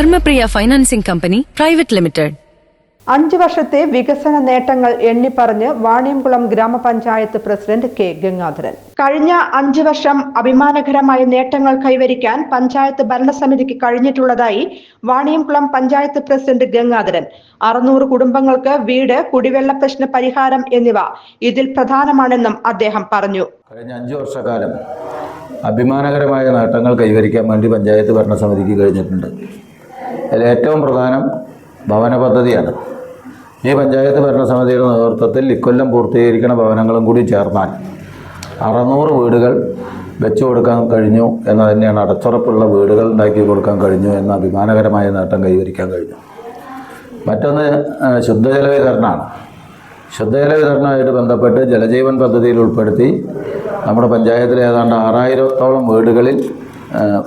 Dharmapriya financing company private limited. അഞ്ചു വർഷത്തെ വികസന നേട്ടങ്ങൾ എണ്ണിപ്പറഞ്ഞ് വാണിയംകുളം ഗ്രാമപഞ്ചായത്ത് പ്രസിഡന്റ് കെ ഗംഗാധരൻ. കഴിഞ്ഞ അഞ്ചു വർഷം അഭിമാനകരമായ നേട്ടങ്ങൾ കൈവരിക്കാൻ പഞ്ചായത്ത് ഭരണസമിതിക്ക് കഴിഞ്ഞിട്ടുള്ളതായി വാണിയംകുളം പഞ്ചായത്ത് പ്രസിഡന്റ് ഗംഗാധരൻ. അറുന്നൂറ് കുടുംബങ്ങൾക്ക് വീട് കുടിവെള്ള പ്രശ്ന പരിഹാരം എന്നിവ ഇതിൽ പ്രധാനമാണെന്നും അദ്ദേഹം പറഞ്ഞു. കഴിഞ്ഞ അഞ്ച് വർഷക്കാലം അഭിമാനകരമായ നേട്ടങ്ങൾ കൈവരിക്കാൻ വേണ്ടി പഞ്ചായത്ത് ഭരണസമിതിക്ക് കഴിഞ്ഞിട്ടുണ്ട്. അതിൽ ഏറ്റവും പ്രധാനം ഭവന പദ്ധതിയാണ്. ഈ പഞ്ചായത്ത് ഭരണസമിതിയുടെ നേതൃത്വത്തിൽ ഇക്കൊല്ലം പൂർത്തീകരിക്കുന്ന ഭവനങ്ങളും കൂടി ചേർന്നാൽ അറുന്നൂറ് വീടുകൾ വെച്ചു കൊടുക്കാൻ കഴിഞ്ഞു എന്ന് തന്നെയാണ് അടച്ചുറപ്പുള്ള വീടുകൾ ഉണ്ടാക്കി കൊടുക്കാൻ കഴിഞ്ഞു എന്ന അഭിമാനകരമായ നേട്ടം കൈവരിക്കാൻ കഴിഞ്ഞു. മറ്റൊന്ന് ശുദ്ധജല വിതരണമാണ് ശുദ്ധജല വിതരണമായിട്ട് ബന്ധപ്പെട്ട് ജലജീവൻ പദ്ധതിയിൽ ഉൾപ്പെടുത്തി നമ്മുടെ പഞ്ചായത്തിലെ ഏതാണ്ട് ആറായിരത്തോളം വീടുകളിൽ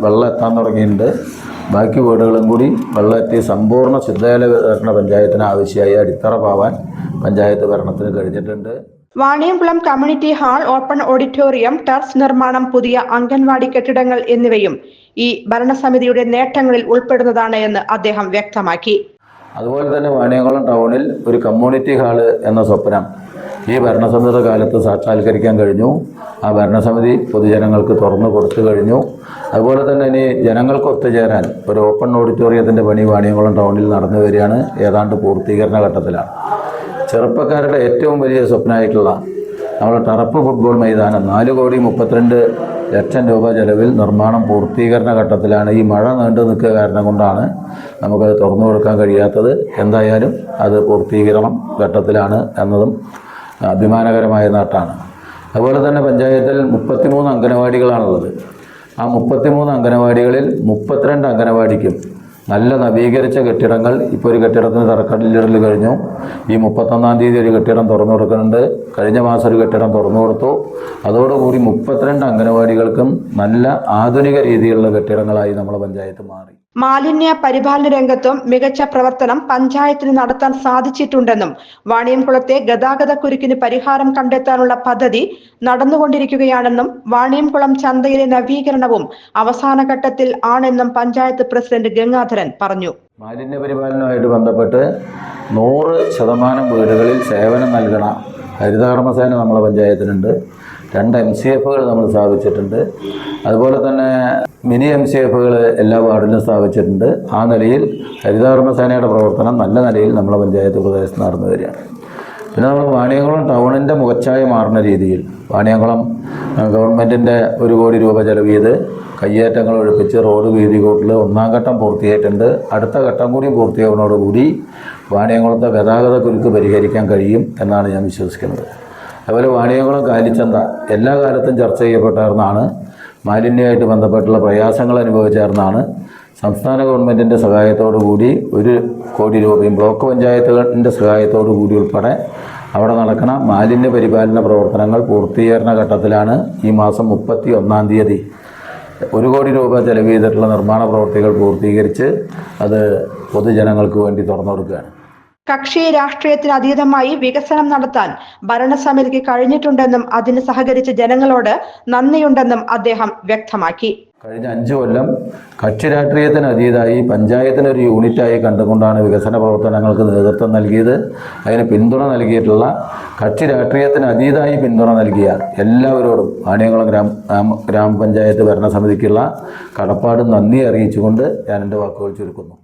വെള്ളം എത്താൻ തുടങ്ങിയിട്ടുണ്ട്. ബാക്കി വീടുകളും കൂടി വെള്ളം എത്തി സമ്പൂർണ ശുദ്ധജല വിതരണ പഞ്ചായത്തിന് ആവശ്യമായി അടിത്തറ പാവാൻ പഞ്ചായത്ത് ഭരണത്തിന് കഴിഞ്ഞിട്ടുണ്ട്. Vaniyamkulam community hall open auditorium turf നിർമ്മാണം പുതിയ അംഗൻവാടി കെട്ടിടങ്ങൾ എന്നിവയും ഈ ഭരണസമിതിയുടെ നേട്ടങ്ങളിൽ ഉൾപ്പെടുന്നതാണ് എന്ന് അദ്ദേഹം വ്യക്തമാക്കി. അതുപോലെ തന്നെ വാണിയംകുളം ടൗണിൽ ഒരു കമ്മ്യൂണിറ്റി ഹാൾ എന്ന സ്വപ്നം ഈ ഭരണസമിതിയുടെ കാലത്ത് സാക്ഷാത്കരിക്കാൻ കഴിഞ്ഞു. ആ ഭരണസമിതി പൊതുജനങ്ങൾക്ക് തുറന്നു കൊടുത്തു കഴിഞ്ഞു. അതുപോലെ തന്നെ ഇനി ജനങ്ങൾക്ക് ഒത്തുചേരാൻ ഒരു ഓപ്പൺ ഓഡിറ്റോറിയത്തിന്റെ പണി വാണിയംകുളം ടൗണിൽ നടന്നു വരികയാണ്. ഏതാണ്ട് പൂർത്തീകരണ ഘട്ടത്തിലാണ്. ചെറുപ്പക്കാരുടെ ഏറ്റവും വലിയ സ്വപ്നമായിട്ടുള്ള നമ്മുടെ ടറപ്പ് ഫുട്ബോൾ മൈതാനം നാല് കോടി മുപ്പത്തിരണ്ട് ലക്ഷം രൂപ ചെലവിൽ നിർമ്മാണം പൂർത്തീകരണ ഘട്ടത്തിലാണ്. ഈ മഴ നീണ്ടു നിൽക്കുക കാരണം കൊണ്ടാണ് നമുക്കത് തുറന്നു കൊടുക്കാൻ കഴിയാത്തത്. എന്തായാലും അത് പൂർത്തീകരണം ഘട്ടത്തിലാണ് എന്നതും അഭിമാനകരമായ നാട്ടാണ്. അതുപോലെ തന്നെ പഞ്ചായത്തിൽ മുപ്പത്തിമൂന്ന് അംഗനവാടികളാണുള്ളത്. ആ മുപ്പത്തിമൂന്ന് അംഗനവാടികളിൽ മുപ്പത്തിരണ്ട് അംഗനവാടിക്കും നല്ല നവീകരിച്ച കെട്ടിടങ്ങൾ ഇപ്പോൾ ഒരു കെട്ടിടത്തിന് തറക്കല്ലിടൽ കഴിഞ്ഞു. ഈ മുപ്പത്തൊന്നാം തീയതി ഒരു കെട്ടിടം തുറന്നു കൊടുക്കുന്നുണ്ട്. കഴിഞ്ഞ മാസം ഒരു കെട്ടിടം തുറന്നു കൊടുത്തു. അതോടുകൂടി മുപ്പത്തിരണ്ട് അംഗനവാടികൾക്കും നല്ല ആധുനിക രീതിയിലുള്ള കെട്ടിടങ്ങളായി നമ്മുടെ പഞ്ചായത്ത് മാറി. മാലിന്യ പരിപാലന രംഗത്തും മികച്ച പ്രവർത്തനം പഞ്ചായത്തിന് നടത്താൻ സാധിച്ചിട്ടുണ്ടെന്നും വാണിയംകുളത്തെ ഗതാഗത കുരുക്കിന് പരിഹാരം കണ്ടെത്താനുള്ള പദ്ധതി നടന്നുകൊണ്ടിരിക്കുകയാണെന്നും വാണിയംകുളം ചന്തയിലെ നവീകരണവും അവസാന ഘട്ടത്തിൽ ആണെന്നും പഞ്ചായത്ത് പ്രസിഡന്റ് ഗംഗാധരൻ പറഞ്ഞു. മാലിന്യ പരിപാലനവുമായിട്ട് ബന്ധപ്പെട്ട് നൂറ് ശതമാനം വീടുകളിൽ സേവനം നൽകണ ഹരിതകർമ്മസേന നമ്മളെ പഞ്ചായത്തിനുണ്ട്. രണ്ട് എം സി എഫുകൾ നമ്മൾ സ്ഥാപിച്ചിട്ടുണ്ട്. അതുപോലെ തന്നെ മിനി എം സി എഫുകൾ എല്ലാ വാർഡിലും സ്ഥാപിച്ചിട്ടുണ്ട്. ആ നിലയിൽ ഹരിതകർമ്മസേനയുടെ പ്രവർത്തനം നല്ല നിലയിൽ നമ്മുടെ പഞ്ചായത്ത് പ്രദേശത്ത് നടന്നു വരികയാണ്. പിന്നെ നമ്മൾ വാണിയംകുളം ടൗണിന്റെ മുഖച്ഛായ മാറുന്ന രീതിയിൽ വാണിയംകുളം ഗവൺമെന്റിന്റെ ഒരു കോടി രൂപ ചെലവ് ചെയ്ത് കയ്യേറ്റങ്ങൾ ഒഴിപ്പിച്ച് റോഡ് വീതി കൂട്ടിൽ ഒന്നാം ഘട്ടം പൂർത്തിയായിട്ടുണ്ട്. അടുത്ത ഘട്ടം കൂടി പൂർത്തിയാവുന്നതോടുകൂടി വാണിയംകുളത്തെ ഗതാഗത കുരുക്ക് പരിഹരിക്കാൻ കഴിയും എന്നാണ് ഞാൻ വിശ്വസിക്കുന്നത്. അതുപോലെ വാണിയംകുളം കാലിച്ചന്ത എല്ലാ കാലത്തും ചർച്ച ചെയ്യപ്പെട്ടായിരുന്നാണ് മാലിന്യമായിട്ട് ബന്ധപ്പെട്ടുള്ള പ്രയാസങ്ങൾ അനുഭവിച്ചേർന്നാണ് സംസ്ഥാന ഗവൺമെന്റിന്റെ കൂടി ഒരു കോടി രൂപയും ബ്ലോക്ക് പഞ്ചായത്തുകളുടെ കൂടി ഉൾപ്പെടെ അവിടെ നടക്കുന്ന മാലിന്യ പരിപാലന പ്രവർത്തനങ്ങൾ പൂർത്തീകരണ ഘട്ടത്തിലാണ് ഈ മാസം മുപ്പത്തി ഒന്നാം തീയതി ഒരു കോടി രൂപ ചെലവ് ചെയ്തിട്ടുള്ള നിർമ്മാണ പ്രവൃത്തികൾ പൂർത്തീകരിച്ച് അത് പൊതുജനങ്ങൾക്ക് വേണ്ടി തുറന്നു കൊടുക്കുകയാണ് കക്ഷി രാഷ്ട്രീയത്തിന് അതീതമായി വികസനം നടത്താൻ ഭരണസമിതിക്ക് കഴിഞ്ഞിട്ടുണ്ടെന്നും അതിന് സഹകരിച്ച ജനങ്ങളോട് നന്ദിയുണ്ടെന്നും അദ്ദേഹം വ്യക്തമാക്കി. കഴിഞ്ഞ അഞ്ച് കൊല്ലം കക്ഷി രാഷ്ട്രീയത്തിന് അതീതായി പഞ്ചായത്തിന് ഒരു യൂണിറ്റായി കണ്ടുകൊണ്ടാണ് വികസന പ്രവർത്തനങ്ങൾക്ക് നേതൃത്വം നൽകിയത്. അതിന് പിന്തുണ നൽകിയിട്ടുള്ള കക്ഷി രാഷ്ട്രീയത്തിന് അതീതായി പിന്തുണ നൽകിയ എല്ലാവരോടും വാണിയംകുളം ഗ്രാമ ഗ്രാമ- ഗ്രാമപഞ്ചായത്ത് ഭരണസമിതിക്കുള്ള കടപ്പാട് നന്ദി അറിയിച്ചുകൊണ്ട് ഞാൻ എന്റെ വാക്കുകൾ ചുരുക്കുന്നു.